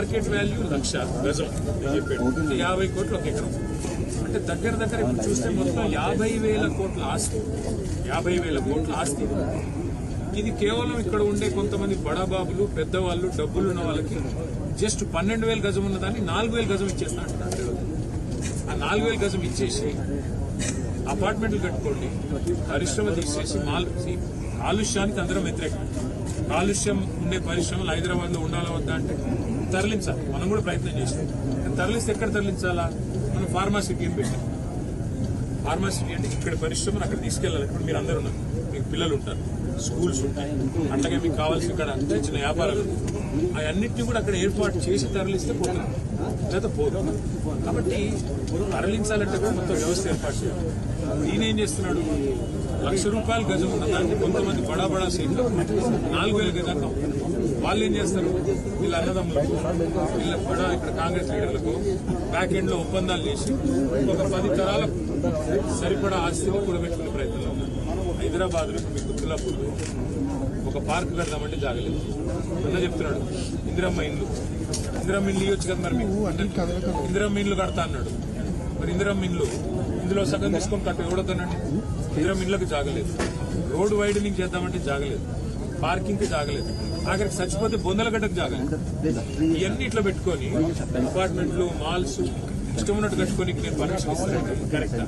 Market value లక్ష గజం చెప్పాడు యాభై కోట్లు ఒక ఎకరం. అంటే దగ్గర దగ్గర ఇప్పుడు చూస్తే మొత్తం యాభై వేల కోట్ల ఆస్తి. యాభై వేల కోట్ల ఆస్తి. ఇది కేవలం ఇక్కడ ఉండే కొంతమంది బడాబాబులు పెద్దవాళ్ళు డబ్బులు ఉన్న వాళ్ళకి జస్ట్ పన్నెండు వేల గజం ఉన్నదాన్ని నాలుగు వేల గజం ఇచ్చేస్తా ఆ నాలుగు వేల గజం ఇచ్చేసి అపార్ట్మెంట్లు కట్టుకోండి పరిశ్రమ తీసేసి మాల్ కాలుష్యానికి అందరం వ్యతిరేకం. కాలుష్యం ఉండే పరిశ్రమలు హైదరాబాద్లో ఉండాలా వద్దా అంటే తరలించాలి. మనం కూడా ప్రయత్నం చేసాం తరలిస్తే ఎక్కడ తరలించాలా? మనం ఫార్మాసిటీ అని పెట్టాం? ఫార్మాసిటీ అంటే ఇక్కడ పరిశ్రమను అక్కడ తీసుకెళ్ళాలి. ఇప్పుడు మీరు అందరు ఉన్నారు. మీకు పిల్లలు ఉంటారు. స్కూల్స్ ఉంటాయి. అట్లాగే మీకు కావాల్సిన ఇక్కడ చిన్న చిన్న వ్యాపారాలు అవన్నింటినీ కూడా అక్కడ ఏర్పాటు చేసి తరలిస్తే పోతుంది లేదా పోదు. కాబట్టి తరలించాలంటే కూడా మొత్తం వ్యవస్థ ఏర్పాటు చేయాలి. ఈయన ఏం చేస్తున్నాడు? లక్ష రూపాయల గజం ఉన్న దాన్ని కొంతమంది బడా బడా సీట్లు. నాలుగు వేల అమ్ముతారు. వాళ్ళు ఏం చేస్తారు? వీళ్ళ అన్నదమ్ములకు వీళ్ళ బడా ఇక్కడ కాంగ్రెస్ లీడర్లకు బ్యాక్ ఎండ్లో ఒప్పందాలు చేసి ఒక పది తరాలకు సరిపడా ఆస్తిని కూడబెట్టుకునే ప్రయత్నంలో ఉన్నారు. హైదరాబాద్లో మీకు గుత్తులాపూర్ ఒక పార్క్ కడదామంటే జాగలేదు. అన్న చెప్తున్నాడు ఇందిరమ్మ ఇండ్లు. ఇందిరమ్మ ఇండ్లు ఇవ్వచ్చు కదా మరి మీకు? ఇందిరమ్మ ఇండ్లు కడతా అన్నాడు. మరి ఇందిరమ్మ ఇండ్లు ఇందులో సగం తీసుకొని కట్టు ఎవడొద్దనండి ఇందిరమ్మ ఇండ్లకు జాగలేదు. రోడ్ వైడనింగ్ చేద్దామంటే జాగలేదు. పార్కింగ్కి జాగలేదు. ఆఖరికి చచ్చిపోతే బొందలగడ్డకు జాగలేదు ఇవన్నీ ఇట్లా పెట్టుకొని అపార్ట్మెంట్లు మాల్స్ ఇష్టం ఉన్నట్టు కట్టుకొని నేను పర్మిషన్ ఇస్తాను. కరెక్టా